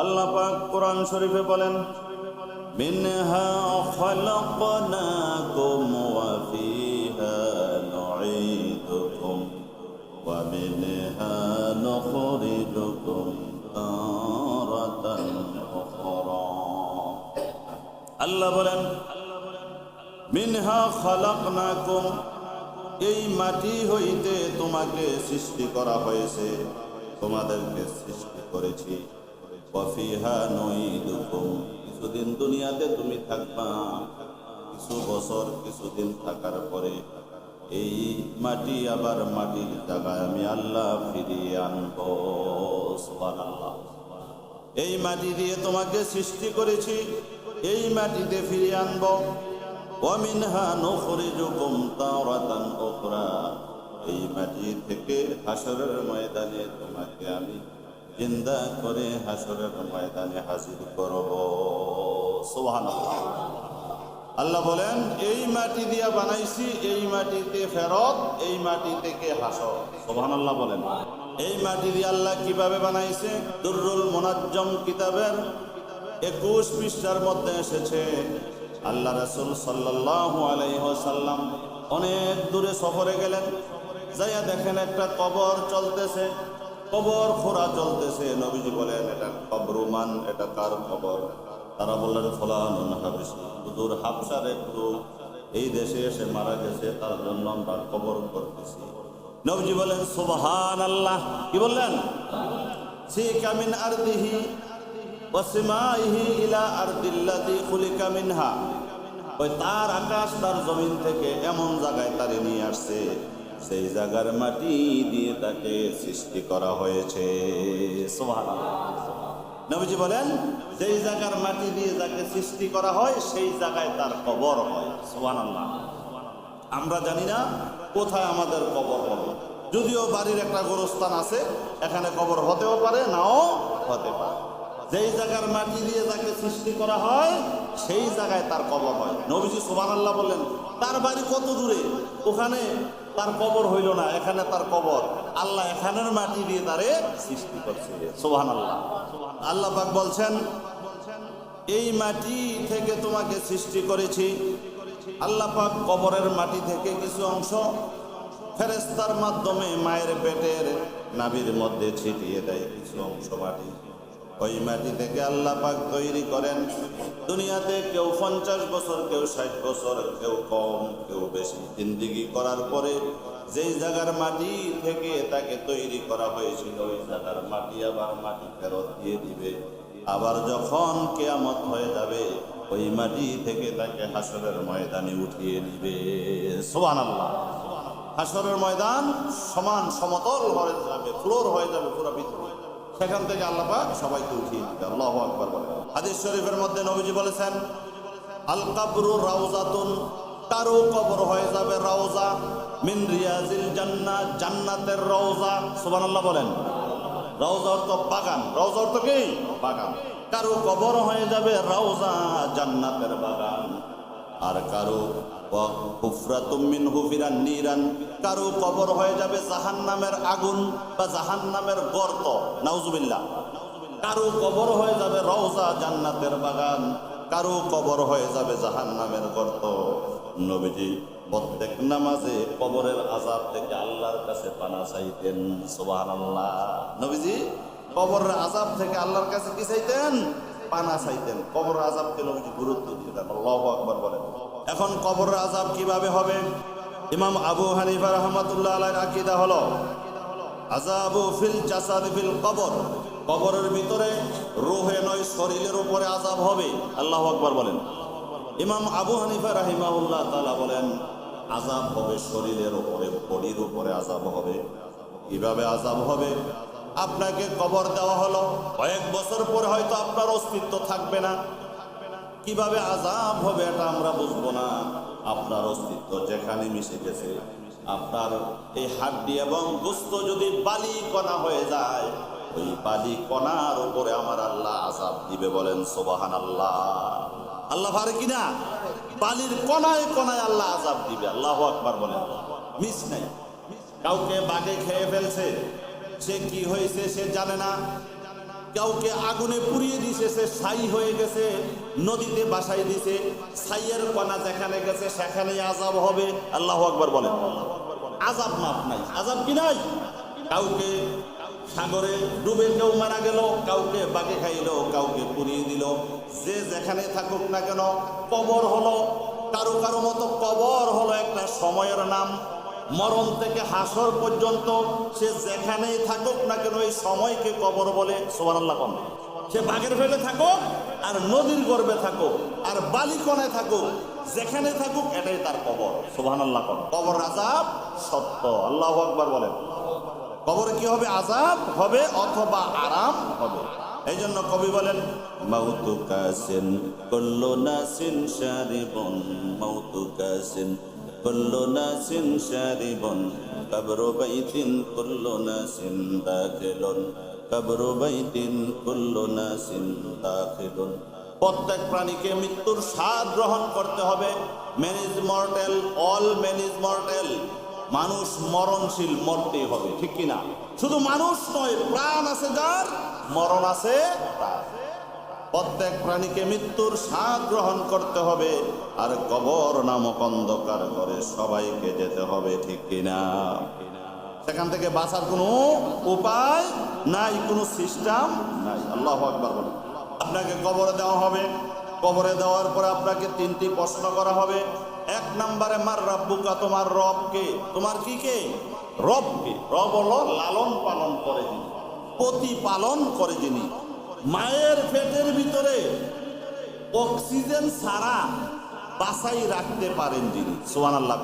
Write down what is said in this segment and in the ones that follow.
আল্লাহ পাক কোরআন শরীফে বলেন, মিনহা খলাকনাকুম ফিহা মিনহা নুখরিজুকুম তারাতান উখরা। আল্লাহ বলেন, মিনহা এই মাটি হইতে তোমাকে সৃষ্টি করা হয়েছে, তোমাদেরকে সৃষ্টি করেছি। কফিহা নইদুকুম কিছুদিন দুনিয়াতে তুমি থাকবা। কিছু বছর কিছুদিন থাকার পরে এই মাটি আবার মাটির জায়গায় আমি আল্লাহ ফিরিয়ে আনব। এই মাটি দিয়ে তোমাকে সৃষ্টি করেছি। এই মাটিতে ফিরিয়ে আনব। ওয়ামিনহা নুখরিজুকুম তাওরাতান উখরা। এই মাটি থেকে হাসরের ময়দানে তোমাকে আমি জিন্দা করে হাসরের ময়দানে হাজির করব সুবহানাল্লাহ। আল্লাহ বলেন, এই মাটি দিয়া বানাইছি, এই মাটিতে ফেরত, এই মাটি থেকে হাসর। সুবহানাল্লাহ বলেন। এই মাটি দিয়ে আল্লাহ কীভাবে বানাইছে? দুরুল মোনাজ্জম কিতাবের একুশ পৃষ্ঠার মধ্যে এসেছে। আল্লাহ রাসূল সাল্লাল্লাহু আলাইহি ওয়াসাল্লাম অনেক দূরে সফরে গেলেন। যাইয়া দেখেন একটা কবর চলতেছে। কবর খোরা চলতেছে। নবীজি বলেন, এটা কবরুমান এটা কার খবর? তারা বললেন, ফলানুন হাবিস। হুজুর হাবসার একটু এই দেশে এসে মারা গেছে, তার জন্য আমরা কবর করতেছি। নবজি বলেন সুবহান আল্লাহ কি বললেন? সি কামিন আরদিহি ওয়াসমাইহি ইলা আরদিল্লাতি খুলিকা মিনহা। ওই তার আকাশ, তার জমিন থেকে এমন জায়গায় তারে নিয়ে আসছে। সেই জায়গার মাটি দিয়ে তাকে সৃষ্টি করা হয়েছে। নবীজি বলেন যেই জায়গার মাটি দিয়ে যাকে সৃষ্টি করা হয় সেই জায়গায় তার কবর হয়। সুবহানাল্লাহ। আমরা জানি না কোথায় আমাদের কবর হবে। যদিও বাড়ির একটা গোরস্থান আছে এখানে কবর হতেও পারে নাও হতে পারে। যেই জায়গার মাটি দিয়ে যাকে সৃষ্টি করা হয় সেই জায়গায় তার কবর হয়। নবীজি আল্লাহ বললেন তার বাড়ি কত দূরে? ওখানে তার কবর হইল না, এখানে তার কবর। আল্লাহ এখানের মাটি দিয়ে তারে সৃষ্টি করছে। সোহান আল্লাহ আল্লাহ পাক বলছেন, এই মাটি থেকে তোমাকে সৃষ্টি করেছি। আল্লাহ পাক কবরের মাটি থেকে কিছু অংশ ফেরেস্তার মাধ্যমে মায়ের পেটের নাভির মধ্যে ছিটিয়ে দেয়, কিছু অংশ মাটি। ওই মাটি থেকে আল্লাহ পাক তৈরি করেন। দুনিয়াতে কেউ পঞ্চাশ বছর, কেউ ষাট বছর, কেউ কম, কেউ বেশি। জিন্দিগি করার পরে যেই জায়গার মাটি থেকে তাকে তৈরি করা হয়েছিল, ওই জায়গার মাটি আবার মাটি ফেরত দিয়ে দিবে। আবার যখন কেয়ামত হয়ে যাবে, ওই মাটি থেকে তাকে হাসরের ময়দানে উঠিয়ে নিবে সোহান আল্লাহ হাসরের ময়দান সমান সমতল হয়ে যাবে, ফ্লোর হয়ে যাবে পুরো পৃথিবী। সেখান থেকে আল্লাহ পাক সবাইকে উঠিয়ে দিবে। আল্লাহ আকবার বলে। হাদিস শরীফের মধ্যে নবীজি বলেছেন, আল কাবরু রাউজাতুন কারও কবর হয়ে যাবে রাউজা। মিন রিয়াজিল জান্নাত জান্নাতের রওজা সুবহানাল্লাহ বলেন। রওজা অর্থ বাগান। রওজা অর্থ কি? বাগান। কারও কবর হয়ে যাবে রওজা জান্নাতের বাগান। আর কারও কারও কবর হয়ে যাবে জাহান নামের আগুন বা জাহান নামের গর্ত। নাউজুবিল্লাহ। কারও কবর হয়ে যাবে রওজা জান্নাতের বাগান। কারও কবর হয়ে যাবে জাহান নামের গর্ত। নবীজি প্রত্যেক নামাজে কবরের আজাব থেকে আল্লাহর কাছে পানা চাইতেন, সুবহানাল্লাহ। নবীজি কবরের আজাব থেকে আল্লাহর কাছে কি চাইতেন? পানা চাইতেন। কবর আজাবকে নবীজি গুরুত্ব দিতেন আল্লাহু আকবর বলেন। এখন কবর আজাব কীভাবে হবে? ইমাম আবু হানিফা রহমাতুল্লাহ আলাইহির আকিদা হলো আজাবু ফিল জাসাদ ফিল কবর। কবরের ভিতরে রোহে নয়, শরীরের উপরে আজাব হবে। আল্লাহ আকবার বলেন। ইমাম আবু হানিফা রাহিমাহুল্লাহ তালা বলেন আজাব হবে শরীরের উপরে, বডির উপরে আজাব হবে। কীভাবে আজাব হবে? আপনাকে কবর দেওয়া হলো, কয়েক বছর পরে হয়তো আপনার অস্তিত্ব থাকবে না। কীভাবে আজাব হবে এটা আমরা বুঝব না। আপনার অস্তিত্ব যেখানে মিশে গেছে। আপনার এই হাড্ডি এবং গোস্ত যদি বালি কণা হয়ে যায়, ওই বালি কণার উপরে আমার আল্লাহ আজাব দিবে বলেন সোবাহান আল্লাহ আল্লাহ পারে কিনা? বালির কণায় কণায় আল্লাহ আজাব দিবে। আল্লাহ আকবার বলেন। মিস নাই। কাউকে বাঘে খেয়ে ফেলছে, সে কি হয়েছে সে জানে না। কাউকে আগুনে পুড়িয়ে দিছে, সে ছাই হয়ে গেছে, নদীতে বাসাই দিছে, ছাইয়ের কণা যেখানে গেছে সেখানে আজাব হবে। আল্লাহ আকবার বলেন। আজাব মাপ নাই। আজাব কি নাই? কাউকে সাগরে ডুবে কেউ মারা গেল, কাউকে বাগে খাইলো, কাউকে পুড়িয়ে দিল। যে যেখানে থাকুক না কেন, কবর হলো, কারও কারও মতো কবর হলো একটা সময়ের নাম। মরণ থেকে হাসর পর্যন্ত সে যেখানেই থাকুক না কেন ওই সময়কে কবর বলে সোমান আল্লাহ কম সে বাঘের ফেলে থাকুক আর নদীর গর্ভে থাকুক আর বালিকণায় থাকুক যেখানে থাকুক এটাই তার কবর সোহান আল্লাহ কম কবর আজাব সত্য, আল্লাহ আকবার বলেন। কবরে কি হবে? আজাব হবে অথবা আরাম হবে। এই জন্য কবি বলেন মাউতু কাসিন, কুল্লু নাসিন শারিবুন মাউতু কাসিন কুল্লু নাসিন শারিবুন কবরু বাইতিন কুল্লু নাসিন দাখিলুন কবরু বাইতিন কুল্লু নাসিন দাখিলুন প্রত্যেক প্রাণীকে মৃত্যুর স্বাদ গ্রহণ করতে হবে। Man is mortal all man is mortal মানুষ মরণশীল, মরতেই হবে, ঠিক কিনা? শুধু মানুষ নয়, প্রাণ আছে যার, মরণ আছে তার। প্রত্যেক প্রাণীকে মৃত্যুর স্বাদ গ্রহণ করতে হবে, আর কবর নামক অন্ধকার করে সবাইকে যেতে হবে, ঠিক কিনা? সেখান থেকে বাঁচার কোনো উপায় নাই, কোনো সিস্টেম নাই। আল্লাহ আকবার আপনাকে কবরে দেওয়া হবে। কবরে দেওয়ার পরে আপনাকে তিনটি প্রশ্ন করা হবে। এক নম্বরে, মার রব্বুকা, তোমার রবকে তোমার কি কে? রবকে রব হলো লালন পালন করে যিনি, প্রতিপালন করে যিনি। মায়ের পেটের ভিতরে অক্সিজেন ছাড়া বাসাই রাখতে পারেন যিনি সোয়ান আল্লাহ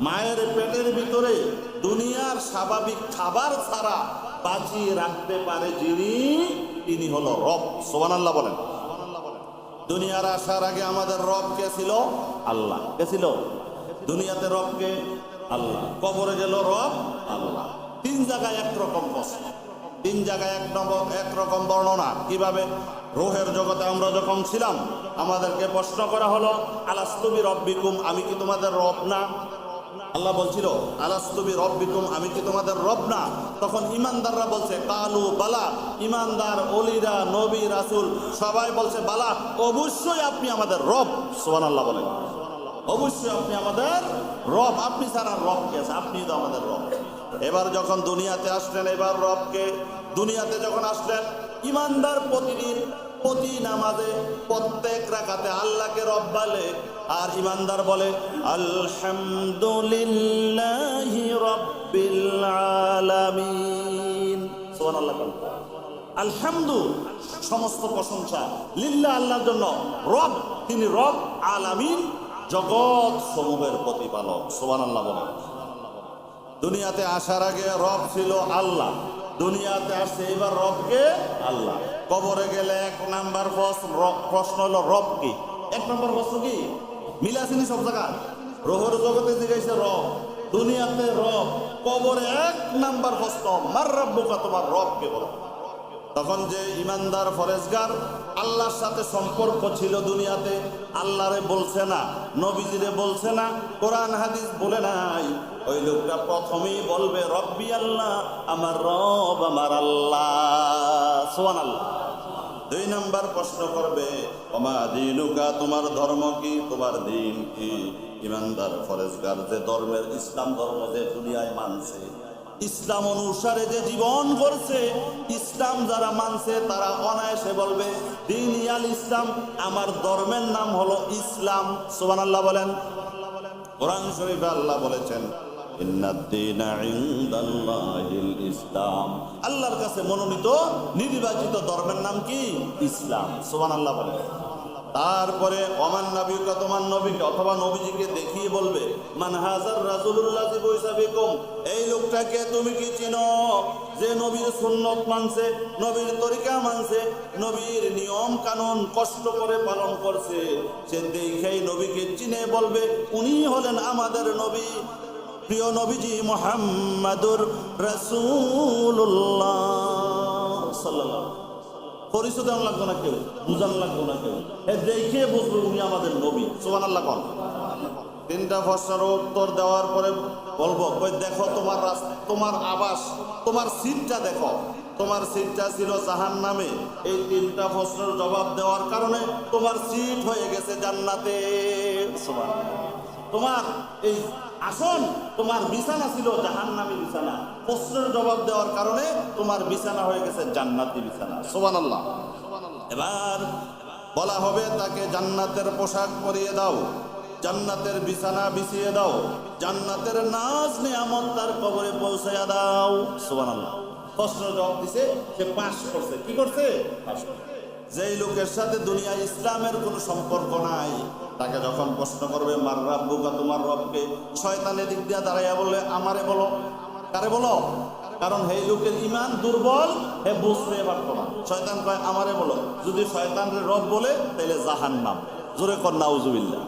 মায়ের পেটের ভিতরে দুনিয়ার স্বাভাবিক খাবার ছাড়া বাঁচিয়ে রাখতে পারে যিনি, তিনি হলো রব সোয়ান আল্লাহ বলেন। দুনিয়ার আসার আগে আমাদের রব কে ছিল? আল্লাহ। কে ছিল? দুনিয়াতে রব কে আল্লাহ। কবরে গেল রব, আল্লাহ। তিন জায়গায় একরকম প্রশ্ন তিন জায়গায় এক নম্বর একরকম বর্ণনা। কীভাবে রোহের জগতে আমরা যখন ছিলাম, আমাদেরকে প্রশ্ন করা হলো আলাস্তুবি রব্বিকুম আমি কি তোমাদের রব না? আল্লাহ বলছিল আলাস্তুবি রব্বিকুম আমি কি তোমাদের রব না? তখন ইমানদাররা বলছে, কালু বালা, ইমানদার, অলিরা, নবী, রাসুল, সবাই বলছে, বালা, অবশ্যই আপনি আমাদের রব। সোহান আল্লাহ বলেন। অবশ্যই আপনি আমাদের রব। আপনি ছাড়া রব কে আপনি তো আমাদের রব। এবার যখন দুনিয়াতে আসলেন, এবার রবকে দুনিয়াতে যখন আসলেন, ইমানদার প্রতিদিন প্রতি নামাজে প্রত্যেক রাকাতে আল্লাহকে রব বলে, আর ইমানদার বলে, আলহামদুলিল্লাহি রব্বিল আলামিন। সুবহানাল্লাহ। আলহামদু, সমস্ত প্রশংসা লিল্লা আল্লাহর জন্য। রব, তিনি রব আলামিন, জগৎ সমূহের প্রতিপালক। সোহান আল্লাহ বলেন। দুনিয়াতে আসার আগে রব ছিল আল্লাহ। দুনিয়াতে আসছে এবার রবকে আল্লাহ। কবরে গেলে এক নাম্বার প্রশ্ন হলো, রব কি? এক নম্বর প্রশ্ন কি? মিলাসিনি সব জায়গা রোহর জগতে জিজ্ঞাসা রব, দুনিয়াতে রব, কবরে এক নাম্বার প্রশ্ন, মার রব্য তোমার রব কে বলো। তখন যে ইমানদার ফরেজগার, আল্লাহর সাথে সম্পর্ক ছিল দুনিয়াতে, আল্লাহরে বলছে না, নবীজিরে বলছে না, কোরআন, হাদিস বলে নাই। ওই লোকটা প্রথমেই বলবে, রব্বি আল্লাহ, আমার রব, আমার আল্লাহ। সোয়ান আল্লাহ দুই নাম্বার প্রশ্ন করবে, ওমা দিনুকা, তোমার ধর্ম কি? তোমার দিন কি? ইমানদার ফরেজগার, যে ধর্মের, ইসলাম ধর্ম যে দুনিয়ায় মানছে ইসলাম অনুসারে যে জীবন করছে ইসলাম যারা মানছে তারা অনায়াসে বলবে, দিন ইয়াল ইসলাম, আমার ধর্মের নাম হলো ইসলাম। সোবান আল্লাহ বলেন। কোরআন শরীফে আল্লাহ বলেছেন আল্লাহর কাছে মনোনীত, নির্বাচিত ধর্মের নাম কি? ইসলাম। সোবান আল্লাহ বলেন। তারপরে অমান নবীকে, তোমার নবীকে অথবা নবীজিকে দেখিয়ে বলবে, মান হাজার রাজুল্লাহ বৈশাবিকুম এই লোকটাকে তুমি কি চিনো? যে নবীর সুন্নত মানছে, নবীর তরিকা মানছে, নবীর নিয়ম কানুন কষ্ট করে পালন করছে। সে দেখেই নবীকে চিনে বলবে, উনি হলেন আমাদের নবী। প্রিয় নবীজি মোহাম্মদুর রসুল্লাহ সাল্লাল্লাহু পরিচয় দেওয়া লাগতো না কেউ বুঝানো লাগতো না কেউ। দেখে বুঝবে উনি আমাদের নবী। সোহান আল্লাহ কন তিনটা প্রশ্নের উত্তর দেওয়ার পরে বলব দেখো তোমার তোমার আবাস, তোমার সিটটা দেখো। তোমার সিটটা ছিল জাহান নামে এই তিনটা প্রশ্নের জবাব দেওয়ার কারণে তোমার সিট হয়ে গেছে জান্নাতে। তোমার এই আসন, তোমার বিছানা ছিল জাহান নামে বিছানা। প্রশ্নের জবাব দেওয়ার কারণে তোমার বিছানা হয়ে গেছে জান্নাতি বিছানা। সোবান আল্লাহ এবার বলা হবে তাকে জান্নাতের পোশাক পরিয়ে দাও, জান্নাতের বিছানা বিছিয়ে দাও, জান্নাতের নাচ নিয়ামত তার কবরে পৌঁছাইয়া দাও। সোবান আল্লাহ প্রশ্ন জবাব দিছে, সে পাশ করছে। কি করছে? পাশ যেই লোকের সাথে দুনিয়া ইসলামের কোনো সম্পর্ক নাই, তাকে যখন প্রশ্ন করবে, মার রাব্বুকা তোমার রবকে? শয়তানের দিক দিয়ে দাঁড়াইয়া বললে, আমারে বলো। কারে বলো? কারণ এই লোকের ইমান দুর্বল, হে বুঝতে পারতো না শয়তান কয়, আমারে বলো। যদি শয়তানের রব বলে তাহলে জাহান নাম জোরে কর, নাউজুবিল্লাহ।